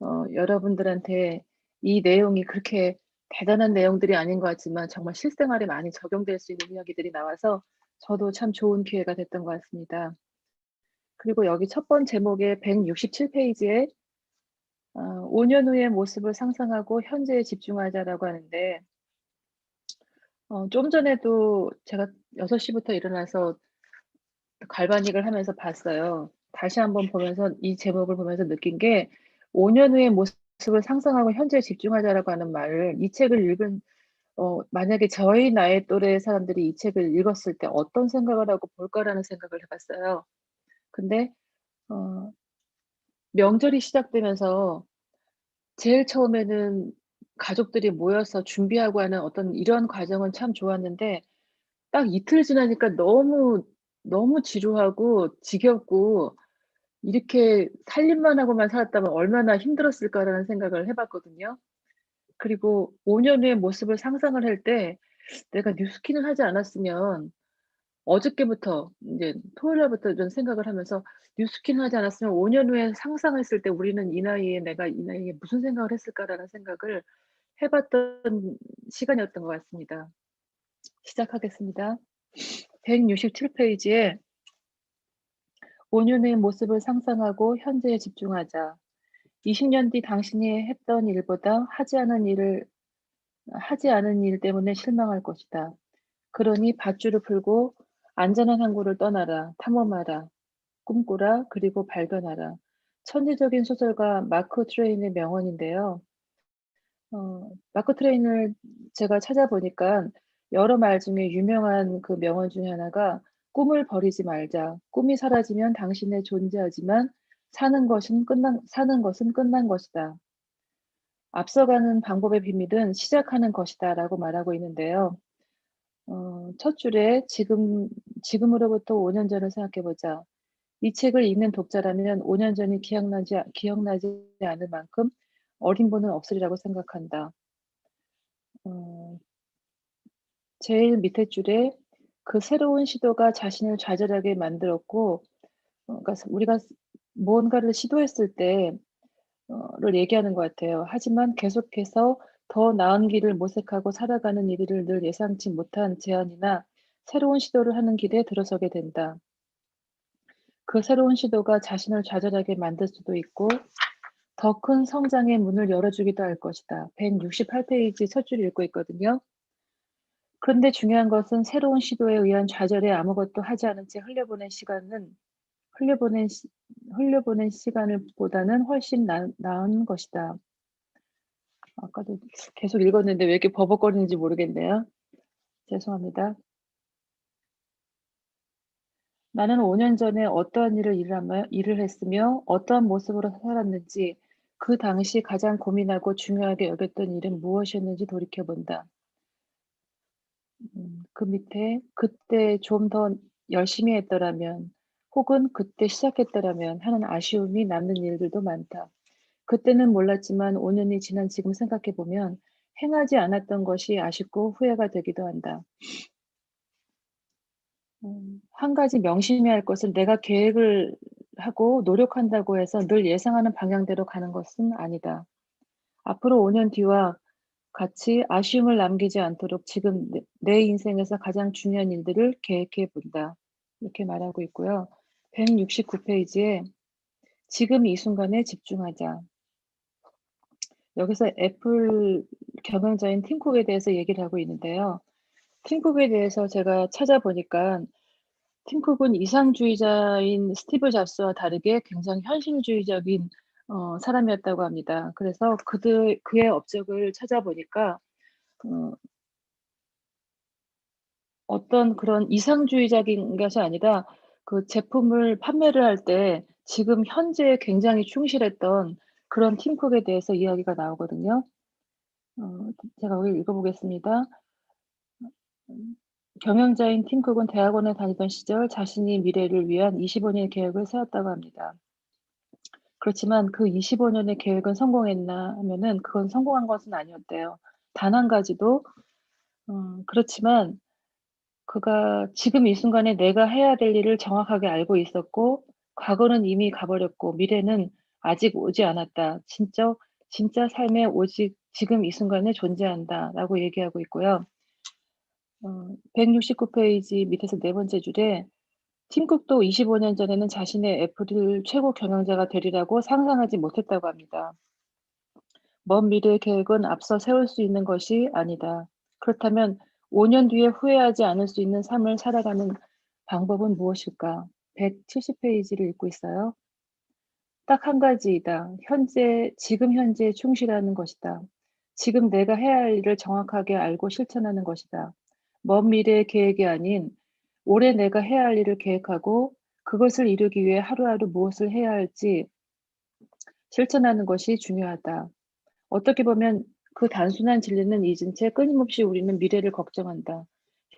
어 여러분들한테 이 내용이 그렇게 대단한 내용들이 아닌 것 같지만 정말 실생활에 많이 적용될 수 있는 이야기들이 나와서 저도 참 좋은 기회가 됐던 것 같습니다. 그리고 여기 첫 번 제목의 167 페이지에 어 "5 년 후의 모습을 상상하고 현재에 집중하자."라고 하는데 어 좀 전에도 제가 6 시부터 일어나서 갈바닉을 하면서 봤어요. 다시 한번 보면서 이 제목을 보면서 느낀 게 "5 년 후의 모습을 상상하고 현재에 집중하자."라고 하는 말을 이 책을 읽은 어 만약에 저희 나이 또래 사람들이 이 책을 읽었을 때 '어떤 생각을 하고 볼까.'라는 생각을 해 봤어요. 근데 어 명절이 시작되면서 제일 처음에는 가족들이 모여서 준비하고 하는 어떤 이런 과정은 참 좋았는데 딱 이틀 지나니까 너무, 너무 지루하고 지겹고 ' 이렇게 살림만 하고만 살았다면 얼마나 힘들었을까.'라는 생각을 해 봤거든요. 그리고 5 년 후의 모습을 상상을 할 때 내가 뉴스킨을 하지 않았으면 어저께부터 인제 토요일 날부터 이런 생각을 하면서 '뉴스킨 하지 않았으면 5 년 후에 상상했을 때 우리는 이 나이에 내가 이 나이에 무슨 생각을 했을까.'라는 생각을 해 봤던 시간이었던 것 같습니다. 시작하겠습니다. 167 페이지에 "5 년 후의 모습을 상상하고 현재에 집중하자. 20년 뒤 당신이 했던 일보다 하지 않은 일을 하지 않은 일 때문에 실망할 것이다. 그러니 밧줄을 풀고 안전한 항구를 떠나라. 탐험하라. 꿈꾸라. 그리고 발견하라." 천재적인 소설가 마크 트웨인의 명언인데요. 어 마크 트웨인을 제가 찾아보니까 여러 말 중에 유명한 그 명언 중에 하나가 " 꿈을 버리지 말자. 꿈이 사라지면 당신은 존재하지만 사는 것은 끝난 사는 것은 끝난 것이다. 앞서가는 방법의 비밀은 시작하는 것이다."라고 말하고 있는데요. 어 첫 줄에 "지금 지금으로부터 5년 전을 생각해 보자. 이 책을 읽는 독자라면 5년 전이 기억나지 아 기억나지 않을 만큼 어린 분은 없으리라고 생각한다." 어 제일 밑에 줄에 " 그 새로운 시도가 자신을 좌절하게 만들었고" 어 그러니까 우리가 무언가를 시도했을 때어를 얘기하는 것 같아요. "하지만 계속해서 더 나은 길을 모색하고 살아가는 이들을 늘 예상치 못한 제안이나 새로운 시도를 하는 길에 들어서게 된다. 그 새로운 시도가 자신을 좌절하게 만들 수도 있고 더 큰 성장의 문을 열어주기도 할 것이다." 168 페이지 첫 줄 읽고 있거든요. 그런데 중요한 것은 새로운 시도에 의한 좌절에 아무것도 하지 않은 채 흘려보낸 시간은 흘려보낸 시 흘려보낸 시간을 보다는 훨씬 나 나은 것이다. 아까도 계속 읽었는데 왜 이렇게 버벅거리는지 모르겠네요. 죄송합니다. "나는 5년 전에 어떠한 일을 일하며 일을 했으며 어떠한 모습으로 살았는지 그 당시 가장 고민하고 중요하게 여겼던 일은 무엇이었는지 돌이켜 본다. 음 그 밑에 '그때 좀 더 열심히 했더라면 혹은 그때 시작했더라면.' 하는 아쉬움이 남는 일들도 많다. 그때는 몰랐지만 5 년이 지난 지금 생각해 보면 행하지 않았던 것이 아쉽고 후회가 되기도 한다. 음한 가지 명심해야 할 것은 내가 계획을 하고 노력한다고 해서 늘 예상하는 방향대로 가는 것은 아니다. 앞으로 5 년 뒤와 같이 아쉬움을 남기지 않도록 지금 내내 인생에서 가장 중요한 일들을 계획해 본다. 이렇게 말하고 있고요. 169 페이지에 "지금 이 순간에 집중하자." 여기서 애플 경영자인 팀 쿡에 대해서 얘기를 하고 있는데요. 팀 쿡에 대해서 제가 찾아보니까 팀 쿡은 이상주의자인 스티브 잡스와 다르게 굉장히 현실주의적인 어 사람이었다고 합니다. 그래서 그들 그의 업적을 찾아보니까 어 어떤 그런 이상주의적인 것이 아니라 그 제품을 판매를 할 때 지금 현재에 굉장히 충실했던 그런 팀 쿡에 대해서 이야기가 나오거든요. 어 제가 여기 읽어 보겠습니다. 음 경영자인 팀 쿡은 대학원에 다니던 시절 자신이 미래를 위한 25 년의 계획을 세웠다고 합니다. 그렇지만 그 25 년의 계획은 성공했나 하면은 그건 성공한 것은 아니었대요. 단 한 가지도 어 그렇지만 그가 지금 이 순간에 내가 해야 될 일을 정확하게 알고 있었고 과거는 이미 가 버렸고 미래는 아직 오지 않았다. 진짜 진짜 삶에 오직 지금 이 순간에 존재한다라고 얘기하고 있고요. 어 169 페이지 밑에서 네 번째 줄에 팀 쿡도 25년 전에는 자신의 애플을 최고 경영자가 되리라고 상상하지 못했다고 합니다. 먼 미래의 계획은 앞서 세울 수 있는 것이 아니다. 그렇다면 5년 뒤에 후회하지 않을 수 있는 삶을 살아가는 방법은 무엇일까? 170 페이지를 읽고 있어요. 딱 한 가지이다. 현재, 지금 현재에 충실하는 것이다. 지금 내가 해야 할 일을 정확하게 알고 실천하는 것이다. 먼 미래의 계획이 아닌 올해 내가 해야 할 일을 계획하고 그것을 이루기 위해 하루하루 무엇을 해야 할지 실천하는 것이 중요하다. 어떻게 보면 그 단순한 진리는 잊은 채 끊임없이 우리는 미래를 걱정한다.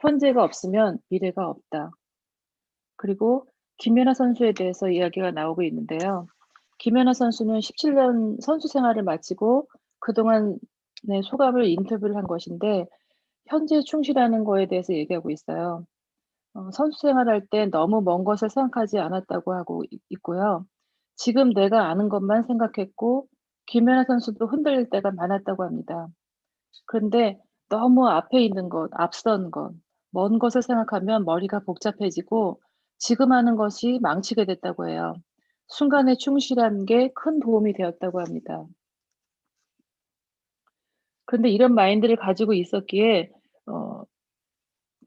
현재가 없으면 미래가 없다. 그리고 김연아 선수에 대해서 이야기가 나오고 있는데요. 김연아 선수는 17년 선수 생활을 마치고 그동안의 소감을 인터뷰를 한 것인데 현재 충실하는 거에 대해서 얘기하고 있어요. 어, 선수 생활할 때 너무 먼 것을 생각하지 않았다고 하고 있, 있고요. 지금 내가 아는 것만 생각했고 김연아 선수도 흔들릴 때가 많았다고 합니다. 그런데 너무 앞에 있는 것, 앞선 것, 먼 것을 생각하면 머리가 복잡해지고 지금 하는 것이 망치게 됐다고 해요. 순간에 충실한 게 큰 도움이 되었다고 합니다. 그런데 이런 마인드를 가지고 있었기에 어,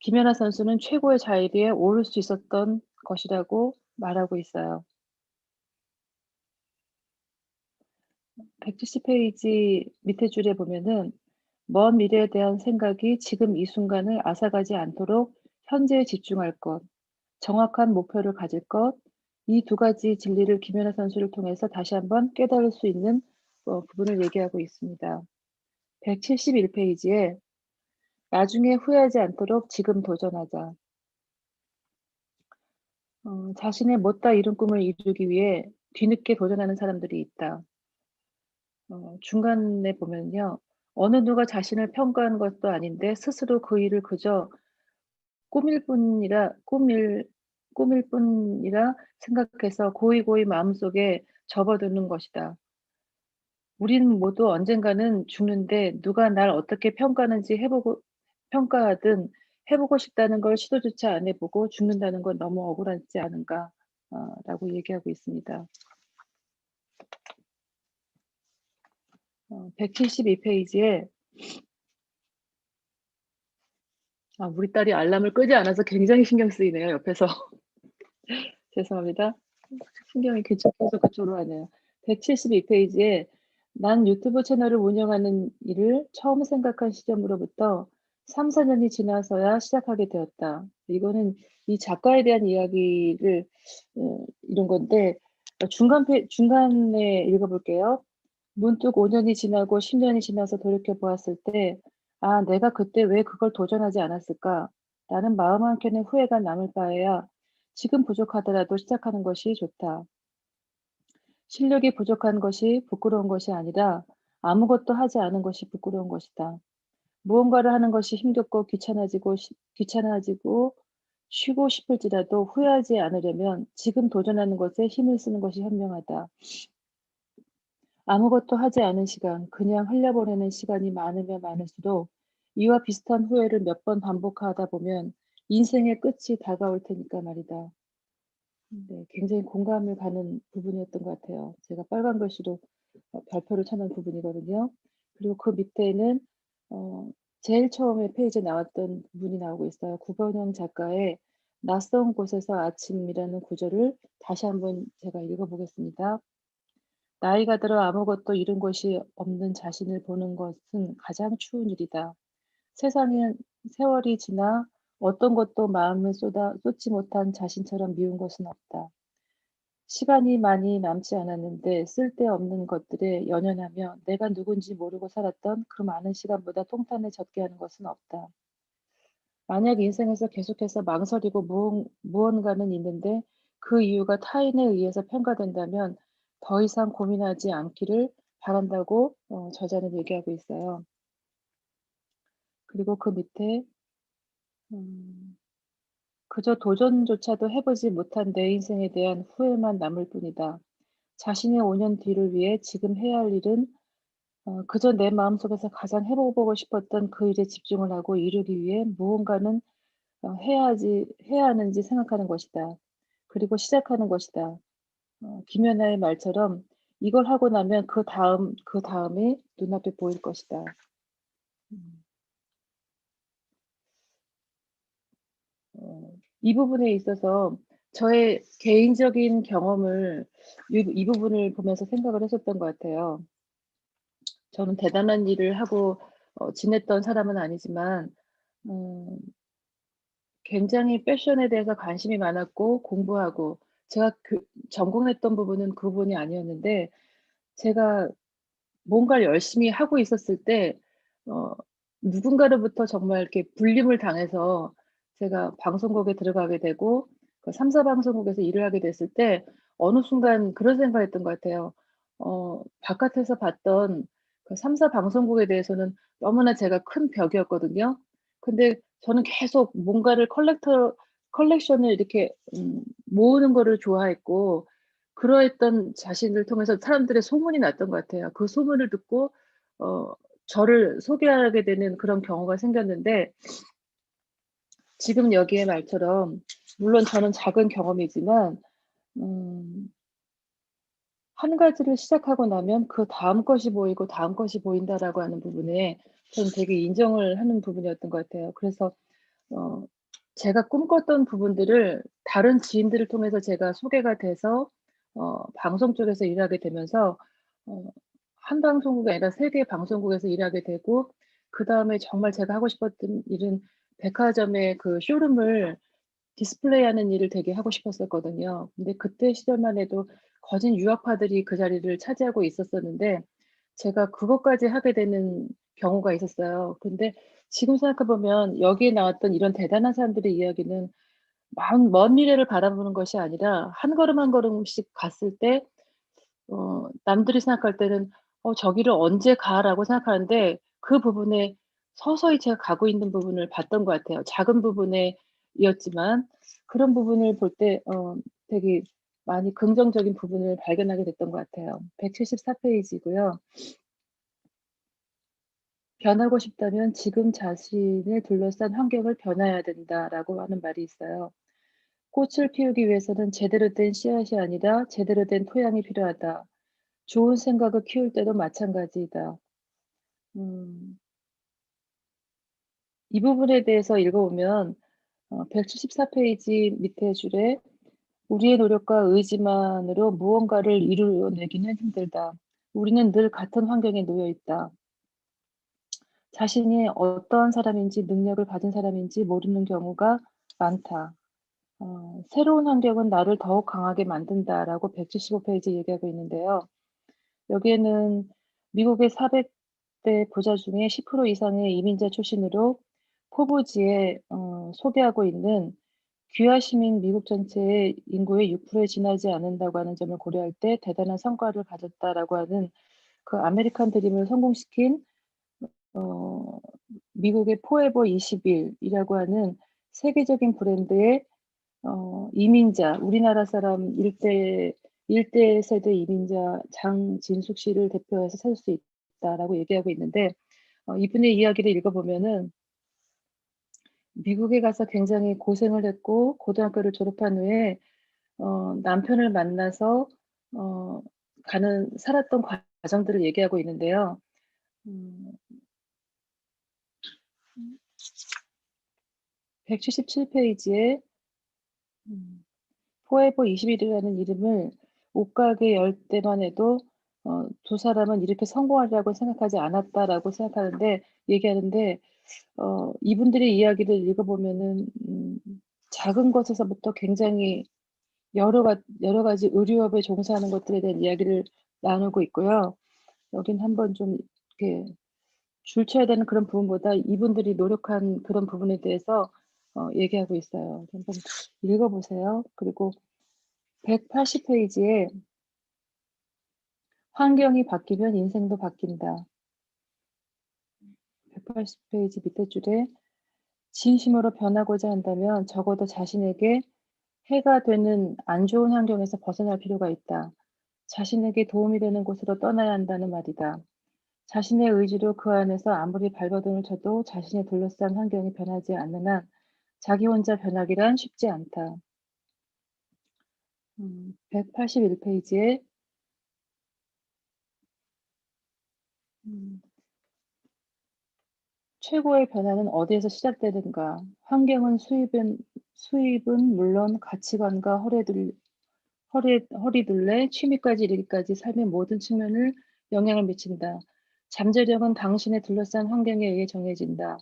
김연아 선수는 최고의 자리에 오를 수 있었던 것이라고 말하고 있어요. 170 페이지 밑에 줄에 보면은 먼 미래에 대한 생각이 지금 이 순간을 앗아가지 않도록 현재에 집중할 것, 정확한 목표를 가질 것, 이 두 가지 진리를 김연아 선수를 통해서 다시 한번 깨달을 수 있는 어, 부분을 얘기하고 있습니다. 171 페이지에 나중에 후회하지 않도록 지금 도전하자. 어, 자신의 못다 이룬 꿈을 이루기 위해 뒤늦게 도전하는 사람들이 있다. 어, 중간에 보면요. 어느 누가 자신을 평가하는 것도 아닌데 스스로 그 일을 그저 꿈일 뿐이라 꿈일 꿈일 뿐이라 생각해서 고이고이 마음속에 접어두는 것이다. 우리는 모두 언젠가는 죽는데 누가 날 어떻게 평가하는지 해보고 평가하든 해 보고 싶다는 걸 시도조차 안 해 보고 죽는다는 건 너무 억울하지 않은가 어, 라고 얘기하고 있습니다. 어, 172 페이지에 아, 우리 딸이 알람을 끄지 않아서 굉장히 신경 쓰이네요. 옆에서. 죄송합니다. 신경이 계속해서 그쪽으로 하네요. 172 페이지에 난 유튜브 채널을 운영하는 일을 처음 생각한 시점으로부터 3, 4년이 지나서야 시작하게 되었다. 이거는 이 작가에 대한 이야기를 어, 이런 건데 중간 페, 중간에 읽어볼게요. 문득 5년이 지나고 10년이 지나서 돌이켜 보았을 때, 아, 내가 그때 왜 그걸 도전하지 않았을까? 라는 마음 한켠에 후회가 남을 바에야 지금 부족하더라도 시작하는 것이 좋다. 실력이 부족한 것이 부끄러운 것이 아니라 아무것도 하지 않은 것이 부끄러운 것이다. 무언가를 하는 것이 힘겹고 귀찮아지고 귀찮아지고 쉬고 싶을지라도 후회하지 않으려면 지금 도전하는 것에 힘을 쓰는 것이 현명하다. 아무것도 하지 않은 시간, 그냥 흘려보내는 시간이 많으면 많을수록 이와 비슷한 후회를 몇 번 반복하다 보면 인생의 끝이 다가올 테니까 말이다. 네, 굉장히 공감을 가는 부분이었던 것 같아요. 제가 빨간 글씨로 어, 발표를 쳐놓은 부분이거든요. 그리고 그 밑에는 어, 제일 처음에 페이지에 나왔던 부분이 나오고 있어요. 구번영 작가의 낯선 곳에서 아침이라는 구절을 다시 한번 제가 읽어보겠습니다. 나이가 들어 아무것도 잃은 것이 없는 자신을 보는 것은 가장 추운 일이다. 세상엔 세월이 지나 어떤 것도 마음을 쏟아 쏟지 못한 자신처럼 미운 것은 없다. 시간이 많이 남지 않았는데 쓸데없는 것들에 연연하며 내가 누군지 모르고 살았던 그 많은 시간보다 통탄해졌게 하는 것은 없다. 만약 인생에서 계속해서 망설이고 무언, 무언가는 있는데 그 이유가 타인에 의해서 평가된다면 더 이상 고민하지 않기를 바란다고 어, 저자는 얘기하고 있어요. 그리고 그 밑에 음, 그저 도전조차도 해보지 못한 내 인생에 대한 후회만 남을 뿐이다. 자신의 5년 뒤를 위해 지금 해야 할 일은 어 그저 내 마음속에서 가장 해 보고 싶었던 그 일에 집중을 하고 이루기 위해 무언가는 어 해야 하지 해야 하는지 생각하는 것이다. 그리고 시작하는 것이다. 어 김연아의 말처럼 이걸 하고 나면 그 다음 그 다음이 눈앞에 보일 것이다. 음. 어 이 부분에 있어서 저의 개인적인 경험을 이 이 부분을 보면서 생각을 했었던 것 같아요. 저는 대단한 일을 하고 어 지냈던 사람은 아니지만 음 굉장히 패션에 대해서 관심이 많았고 공부하고 제가 그 전공했던 부분은 그 부분이 아니었는데 제가 뭔가를 열심히 하고 있었을 때 어 누군가로부터 정말 이렇게 불림을 당해서 제가 방송국에 들어가게 되고 그 3사 방송국에서 일을 하게 됐을 때 어느 순간 그런 생각을 했던 것 같아요. 어 바깥에서 봤던 그 3사 방송국에 대해서는 너무나 제가 큰 벽이었거든요. 근데 저는 계속 뭔가를 컬렉터 컬렉션을 이렇게 음 모으는 거를 좋아했고 그러했던 자신을 통해서 사람들의 소문이 났던 것 같아요. 그 소문을 듣고 어 저를 소개하게 되는 그런 경우가 생겼는데 지금 여기의 말처럼 물론 저는 작은 경험이지만 음 한 가지를 시작하고 나면 그 다음 것이 보이고 다음 것이 보인다라고 하는 부분에 저는 되게 인정을 하는 부분이었던 것 같아요. 그래서 어 제가 꿈꿨던 부분들을 다른 지인들을 통해서 제가 소개가 돼서 어 방송 쪽에서 일하게 되면서 어 한 방송국이 아니라 3 개의 방송국에서 일하게 되고 그 다음에 정말 제가 하고 싶었던 일은 백화점의 그 쇼룸을 디스플레이하는 일을 되게 하고 싶었었거든요. 근데 그때 시절만 해도 거진 유학파들이 그 자리를 차지하고 있었었는데 제가 그것까지 하게 되는 경우가 있었어요. 근데 지금 생각해 보면 여기에 나왔던 이런 대단한 사람들의 이야기는 먼 먼 미래를 바라보는 것이 아니라 한 걸음 한 걸음씩 갔을 때 어 남들이 생각할 때는 '어 저기를 언제 가?'라고 생각하는데 그 부분에 서서히 제가 가고 있는 부분을 봤던 것 같아요. 작은 부분에 이었지만 그런 부분을 볼 때 어 되게 많이 긍정적인 부분을 발견하게 됐던 것 같아요. 174 페이지고요. "변하고 싶다면 지금 자신을 둘러싼 환경을 변화해야 된다."라고 하는 말이 있어요. "꽃을 피우기 위해서는 제대로 된 씨앗이 아니라 제대로 된 토양이 필요하다. 좋은 생각을 키울 때도 마찬가지이다." 음 이 부분에 대해서 읽어보면 어 174 페이지 밑에 줄에 "우리의 노력과 의지만으로 무언가를 이루어내기는 힘들다. 우리는 늘 같은 환경에 놓여 있다. 자신이 어떠한 사람인지 능력을 가진 사람인지 모르는 경우가 많다. 어 새로운 환경은 나를 더욱 강하게 만든다."라고 175 페이지에 얘기하고 있는데요. 여기에는 미국의 400대 부자 중에 10% 이상의 이민자 출신으로 포브지에 어 소개하고 있는 귀화 시민 미국 전체의 인구의 6%에 지나지 않는다고 하는 점을 고려할 때 대단한 성과를 가졌다라고 하는 그 아메리칸 드림을 성공시킨 어 미국의 포에버 21 이라고 하는 세계적인 브랜드의 어 이민자 우리나라 사람 1대 1대 세대 이민자 장진숙 씨를 대표해서 찾을 수 있다라고 얘기하고 있는데 어 이분의 이야기를 읽어 보면은 미국에 가서 굉장히 고생을 했고 고등학교를 졸업한 후에 어 남편을 만나서 어 가는 살았던 과정들을 얘기하고 있는데요. 음 177 페이지에 음 포에버 21 이라는 이름을 옷가게 열 때만 해도 어 "두 사람은 이렇게 성공하리라고 생각하지 않았다."라고 생각하는데 얘기하는데 어 이분들의 이야기를 읽어 보면은 음 작은 것에서부터 굉장히 여러 가 여러 가지 의류업에 종사하는 것들에 대한 이야기를 나누고 있고요. 여긴 한번 좀 이렇게 줄쳐야 되는 그런 부분보다 이분들이 노력한 그런 부분에 대해서 어 얘기하고 있어요. 한번 읽어 보세요. 그리고 180 페이지에 "환경이 바뀌면 인생도 바뀐다." 180 페이지 밑에 줄에 "진심으로 변하고자 한다면 적어도 자신에게 해가 되는 안 좋은 환경에서 벗어날 필요가 있다. 자신에게 도움이 되는 곳으로 떠나야 한다는 말이다. 자신의 의지로 그 안에서 아무리 발버둥을 쳐도 자신이 둘러싼 환경이 변하지 않는 한 자기 혼자 변하기란 쉽지 않다. 음, 181페이지에 음, 최고의 변화는 어디에서 시작되는가? 환경은 수입은 수입은 물론 가치관과 허리둘, 허리, 허리둘레, 취미까지 이르기까지 삶의 모든 측면을 영향을 미친다. 잠재력은 당신의 둘러싼 환경에 의해 정해진다.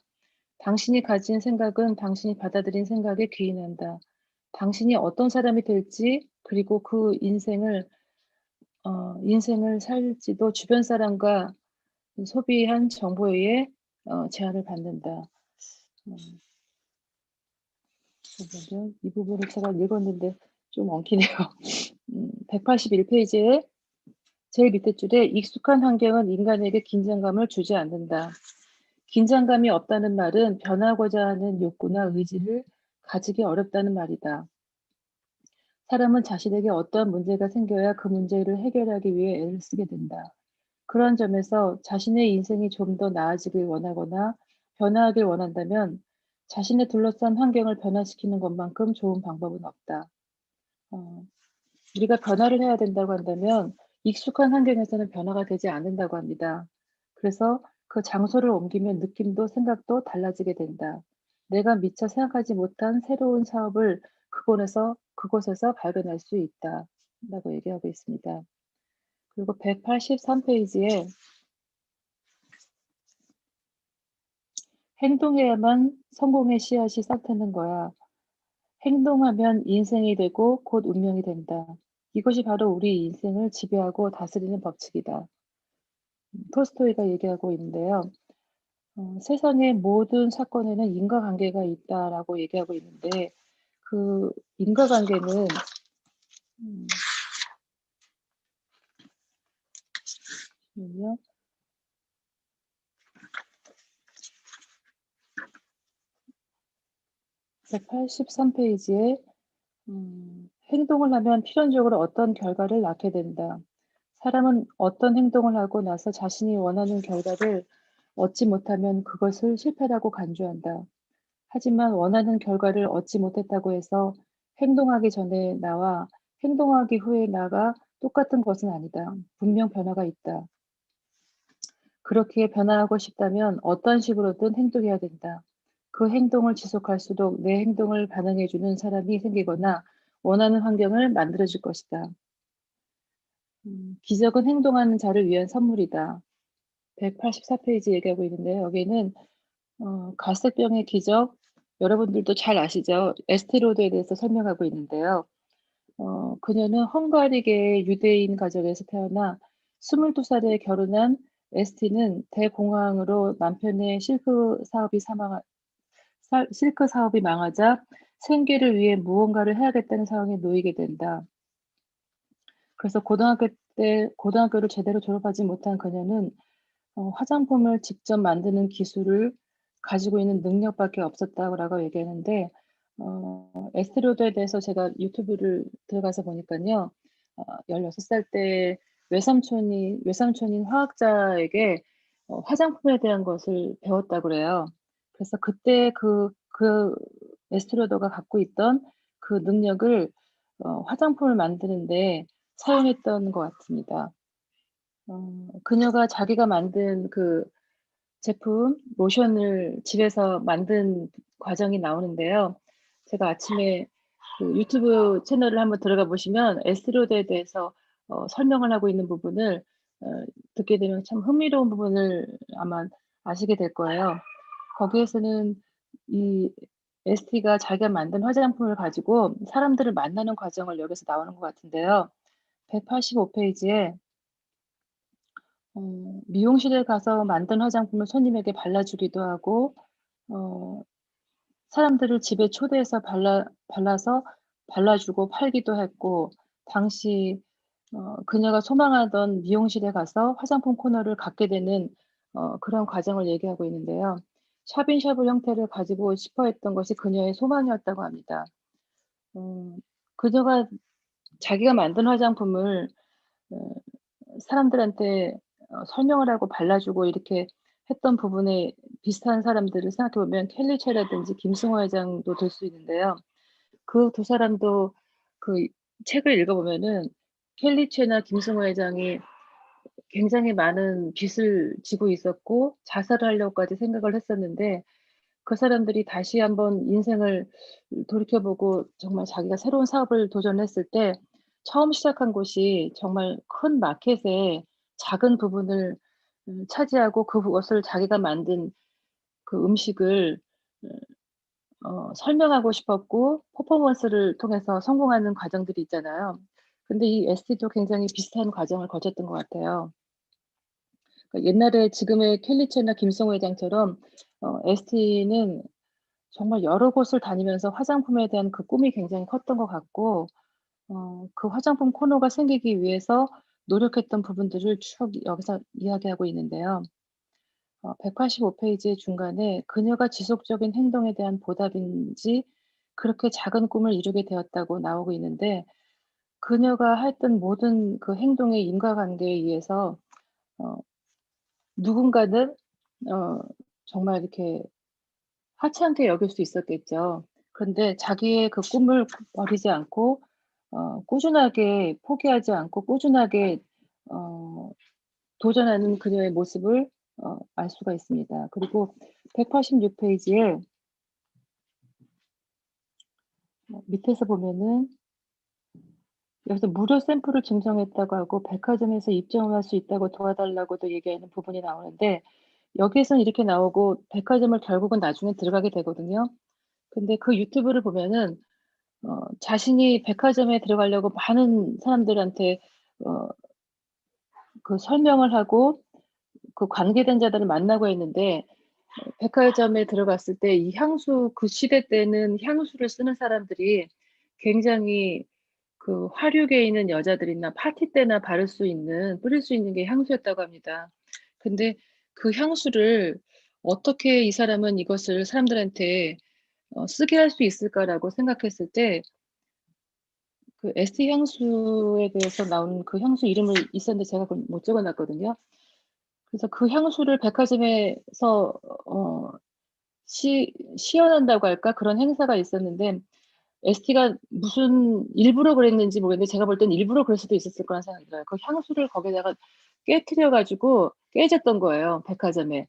당신이 가진 생각은 당신이 받아들인 생각에 귀인한다. 당신이 어떤 사람이 될지 그리고 그 인생을 어, 인생을 살지도 주변 사람과 소비한 정보에 의해 어, 제한을 받는다. 음. 이 부분을 제가 읽었는데 좀 엉키네요. 음, 181페이지에 제일 밑에 줄에 익숙한 환경은 인간에게 긴장감을 주지 않는다. 긴장감이 없다는 말은 변하고자 하는 욕구나 의지를 가지기 어렵다는 말이다. 사람은 자신에게 어떠한 문제가 생겨야 그 문제를 해결하기 위해 애를 쓰게 된다. 그런 점에서 자신의 인생이 좀 더 나아지길 원하거나 변화하길 원한다면 자신의 둘러싼 환경을 변화시키는 것만큼 좋은 방법은 없다. 어, 우리가 변화를 해야 된다고 한다면 익숙한 환경에서는 변화가 되지 않는다고 합니다. 그래서 그 장소를 옮기면 느낌도 생각도 달라지게 된다. 내가 미처 생각하지 못한 새로운 사업을 그곳에서, 그곳에서 발견할 수 있다. 라고 얘기하고 있습니다. 그리고 183페이지에 행동해야만 성공의 씨앗이 싹트는 거야. 행동하면 인생이 되고 곧 운명이 된다. 이것이 바로 우리 인생을 지배하고 다스리는 법칙이다. 토스토이가 얘기하고 있는데요. 어, 세상의 모든 사건에는 인과관계가 있다라고 얘기하고 있는데 그 인과관계는 음, 잠시만요. (183페이지에) 음, 행동을 하면 필연적으로 어떤 결과를 낳게 된다. 사람은 어떤 행동을 하고 나서 자신이 원하는 결과를 얻지 못하면 그것을 실패라고 간주한다. 하지만 원하는 결과를 얻지 못했다고 해서 행동하기 전에 나와 행동하기 후에 나가 똑같은 것은 아니다. 분명 변화가 있다. 그렇게 변화하고 싶다면 어떤 식으로든 행동해야 된다. 그 행동을 지속할수록 내 행동을 반응해주는 사람이 생기거나 원하는 환경을 만들어줄 것이다. 음, 기적은 행동하는 자를 위한 선물이다. 184페이지 얘기하고 있는데 여기는 어, 갈색병의 기적 여러분들도 잘 아시죠? 에스테로드에 대해서 설명하고 있는데요. 어, 그녀는 헝가리계 유대인 가족에서 태어나 22살에 결혼한 에스티는 대공황으로 남편의 실크 사업이 사망 실크 사업이 망하자 생계를 위해 무언가를 해야겠다는 상황에 놓이게 된다. 그래서 고등학교 때 고등학교를 제대로 졸업하지 못한 그녀는 어, 화장품을 직접 만드는 기술을 가지고 있는 능력밖에 없었다고 얘기하는데 어, 에스테로드에 대해서 제가 유튜브를 들어가서 보니까요. 어, 16살 때 외삼촌이 외삼촌인 화학자에게 어, 화장품에 대한 것을 배웠다 그래요. 그래서 그때 그, 그 에스트로더가 갖고 있던 그 능력을 어, 화장품을 만드는데 사용했던 것 같습니다. 어, 그녀가 자기가 만든 그 제품, 로션을 집에서 만든 과정이 나오는데요. 제가 아침에 그 유튜브 채널을 한번 들어가 보시면 에스트로드에 대해서 어, 설명을 하고 있는 부분을 어, 듣게 되면 참 흥미로운 부분을 아마 아시게 될 거예요. 거기에서는 이 에스티가 자기가 만든 화장품을 가지고 사람들을 만나는 과정을 여기서 나오는 것 같은데요. 185페이지에 어, 미용실에 가서 만든 화장품을 손님에게 발라주기도 하고 어, 사람들을 집에 초대해서 발라, 발라서 발라주고 팔기도 했고 당시 어, 그녀가 소망하던 미용실에 가서 화장품 코너를 갖게 되는 어, 그런 과정을 얘기하고 있는데요. 샵인샵을 형태를 가지고 싶어 했던 것이 그녀의 소망이었다고 합니다. 음, 그녀가 자기가 만든 화장품을 어 사람들한테 어 설명을 하고 발라주고 이렇게 했던 부분에 비슷한 사람들을 생각해 보면 켈리 체라든지 김승호 회장도 될 수 있는데요. 그 두 사람도 그 책을 읽어 보면은 켈리 체나 김승호 회장이 굉장히 많은 빚을 지고 있었고 자살을 하려고까지 생각을 했었는데 그 사람들이 다시 한번 인생을 돌이켜 보고 정말 자기가 새로운 사업을 도전했을 때 처음 시작한 곳이 정말 큰 마켓의 작은 부분을 음 차지하고 그것을 자기가 만든 그 음식을 어 설명하고 싶었고 퍼포먼스를 통해서 성공하는 과정들이 있잖아요. 근데 이 에스티도 굉장히 비슷한 과정을 거쳤던 것 같아요. 그 옛날에 지금의 켈리 체나 김승호 회장처럼 어 에스티는 정말 여러 곳을 다니면서 화장품에 대한 그 꿈이 굉장히 컸던 것 같고 어 그 화장품 코너가 생기기 위해서 노력했던 부분들을 쭉 여기서 이야기하고 있는데요. 어 185 페이지의 중간에 그녀가 지속적인 행동에 대한 보답인지 그렇게 작은 꿈을 이루게 되었다고 나오고 있는데 그녀가 했던 모든 그 행동의 인과관계에 의해서 어 누군가는 어 정말 이렇게 하찮게 여길 수 있었겠죠. 그런데 자기의 그 꿈을 버리지 않고 어 꾸준하게 포기하지 않고 꾸준하게 어 도전하는 그녀의 모습을 어 알 수가 있습니다. 그리고 186 페이지에 어 밑에서 보면은 여기서 무료 샘플을 증정했다고 하고 백화점에서 입점을 할수 있다고 도와달라고도 얘기하는 부분이 나오는데 여기에서는 이렇게 나오고 백화점을 결국은 나중에 들어가게 되거든요. 근데 그 유튜브를 보면은 어 자신이 백화점에 들어가려고 많은 사람들한테 어 그 설명을 하고 그 관계된 자들을 만나고 했는데 어 백화점에 들어갔을 때 이 향수 그 시대 때는 향수를 쓰는 사람들이 굉장히 그 화류계 있는 여자들이나 파티 때나 바를 수 있는 뿌릴 수 있는 게 향수였다고 합니다. 근데 그 향수를 '어떻게 이 사람은 이것을 사람들한테 어 쓰게 할 수 있을까?'라고 생각했을 때 그 에스티 향수에 대해서 나오는 그 향수 이름을 있었는데 제가 그걸 못 적어 놨거든요. 그래서 그 향수를 백화점에서 어 시 시연한다고 할까? 그런 행사가 있었는데 에스티가 무슨 일부러 그랬는지 모르겠는데 제가 볼 때는 일부러 그럴 수도 있었을 거라는 생각이 들어요. 그 향수를 거기다가 깨트려 가지고 깨졌던 거예요, 백화점에.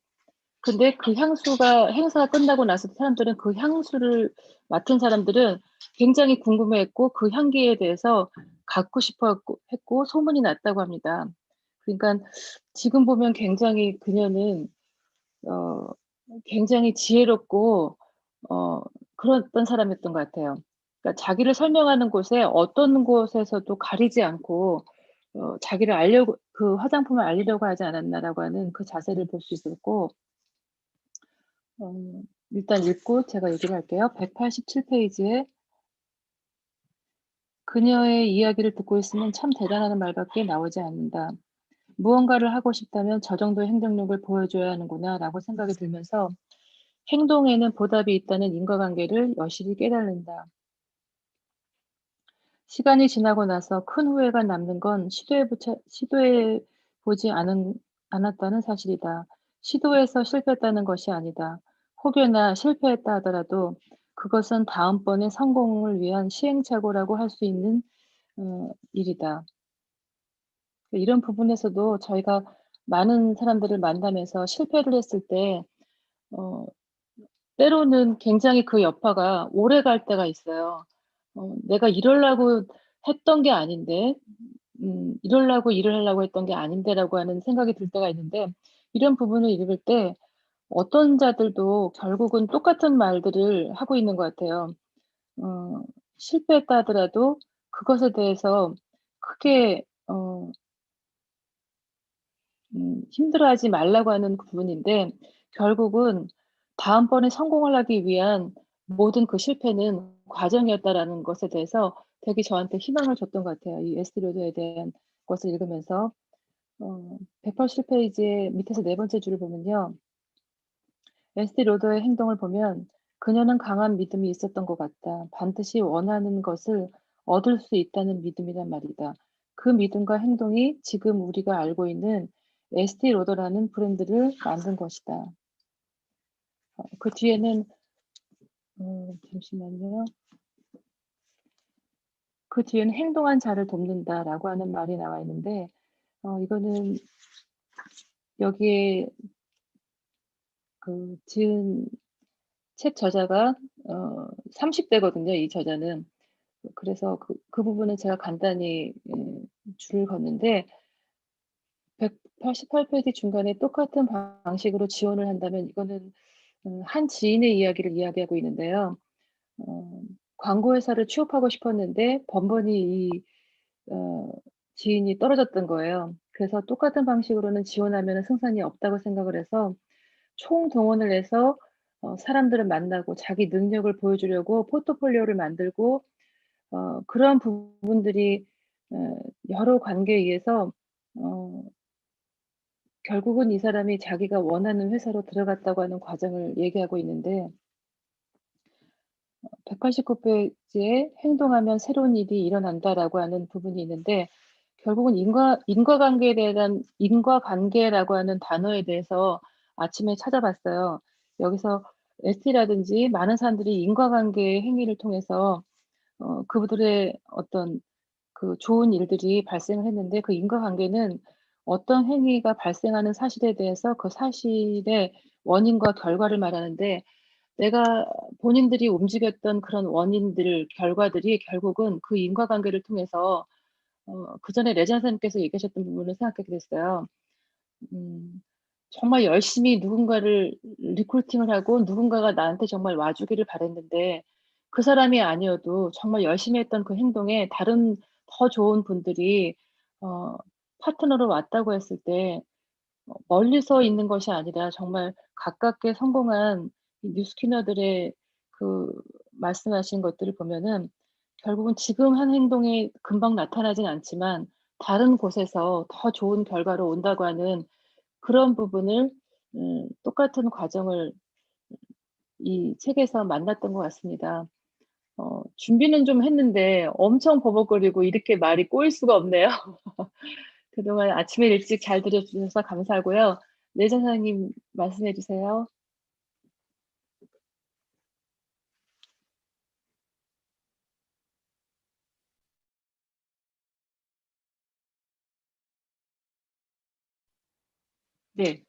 근데 그 향수가 행사가 끝나고 나서 사람들은 그 향수를 맡은 사람들은 굉장히 궁금해했고 그 향기에 대해서 갖고 싶어 했고 소문이 났다고 합니다. 그러니깐 지금 보면 굉장히 그녀는 어 굉장히 지혜롭고 어 그랬던 사람이었던 것 같아요. 그러니까 자기를 설명하는 곳에 어떤 곳에서도 가리지 않고 어 자기를 알려고 그 화장품을 알리려고 하지 않았나라고 하는 그 자세를 볼 수 있었고 어 일단 읽고 제가 얘기를 할게요. 187 페이지에 그녀의 이야기를 듣고 있으면 참 대단하다는 말밖에 나오지 않는다. '무언가를 하고 싶다면 저 정도의 행동력을 보여줘야 하는구나.'라고 생각이 들면서 행동에는 보답이 있다는 인과관계를 여실히 깨달는다. 시간이 지나고 나서 큰 후회가 남는 건 시도해 보차 시도해 보지 않은 않았다는 사실이다. 시도해서 실패했다는 것이 아니다. 혹여나 실패했다 하더라도 그것은 다음번의 성공을 위한 시행착오라고 할 수 있는 어 일이다. 이런 부분에서도 저희가 많은 사람들을 만나면서 실패를 했을 때 어 때로는 굉장히 그 여파가 오래 갈 때가 있어요. 어 '내가 이러려고 했던 게 아닌데 음 이러려고 일을 하려고 했던 게 아닌데.'라고 하는 생각이 들 때가 있는데 이런 부분을 읽을 때 어떤 자들도 결국은 똑같은 말들을 하고 있는 것 같아요. 어 실패했다 하더라도 그것에 대해서 크게 어 음 힘들어하지 말라고 하는 그 부분인데 결국은 다음번에 성공을 하기 위한 모든 그 실패는 과정이었다라는 것에 대해서 되게 저한테 희망을 줬던 것 같아요. 이 에스티 로더에 대한 것을 읽으면서. 어 187 페이지의 밑에서 네 번째 줄을 보면요. 에스티 로더의 행동을 보면 "그녀는 강한 믿음이 있었던 것 같다. 반드시 원하는 것을 얻을 수 있다는 믿음이란 말이다." 그 믿음과 행동이 지금 우리가 알고 있는 에스티 로더라는 브랜드를 만든 것이다. 어그 뒤에는 어 잠시만요. 그 뒤에는 "행동한 자를 돕는다."라고 하는 말이 나와 있는데 어 이거는 여기에 그 지은 책 저자가 어 30 대거든요, 이 저자는. 그래서 그 그 부분은 제가 간단히 예 줄을 긋는데 188 페이지 중간에 똑같은 방식으로 지원을 한다면 이거는 음 한 지인의 이야기를 이야기하고 있는데요. 어 광고 회사를 취업하고 싶었는데 번번이 이 어 지인이 떨어졌던 거예요. 그래서 똑같은 방식으로는 지원하면은 승산이 없다고 생각을 해서 총동원을 해서 어 사람들을 만나고 자기 능력을 보여주려고 포트폴리오를 만들고 어 그러한 부분들이 어 여러 관계에 의해서 어 결국은 이 사람이 자기가 원하는 회사로 들어갔다고 하는 과정을 얘기하고 있는데 어189 페이지에 "행동하면 새로운 일이 일어난다."라고 하는 부분이 있는데 결국은 인과 인과관계에 대한 인과관계라고 하는 단어에 대해서 아침에 찾아봤어요. 여기서 에스티라든지 많은 사람들이 인과관계의 행위를 통해서 어 그들의 어떤 그 좋은 일들이 발생을 했는데 그 인과관계는 어떤 행위가 발생하는 사실에 대해서 그 사실의 원인과 결과를 말하는데 내가 본인들이 움직였던 그런 원인들 결과들이 결국은 그 인과관계를 통해서 어 그 전에 레지나 선생님께서 얘기하셨던 부분을 생각하게 됐어요. 음 정말 열심히 누군가를 리크루팅을 하고 누군가가 나한테 정말 와 주기를 바랐는데 그 사람이 아니어도 정말 열심히 했던 그 행동에 다른 더 좋은 분들이 어 파트너로 왔다고 했을 때어 멀리서 있는 것이 아니라 정말 가깝게 성공한 이 뉴스캐너들의 그 말씀하신 것들을 보면은 결국은 지금 한 행동이 금방 나타나진 않지만 다른 곳에서 더 좋은 결과로 온다고 하는 그런 부분을 음 똑같은 과정을 이 책에서 만났던 것 같습니다. 어 준비는 좀 했는데 엄청 버벅거리고 이렇게 말이 꼬일 수가 없네요. 그동안 아침에 일찍 잘 들어 주셔서 감사하고요. 레지나 선생님 말씀해 주세요. 네.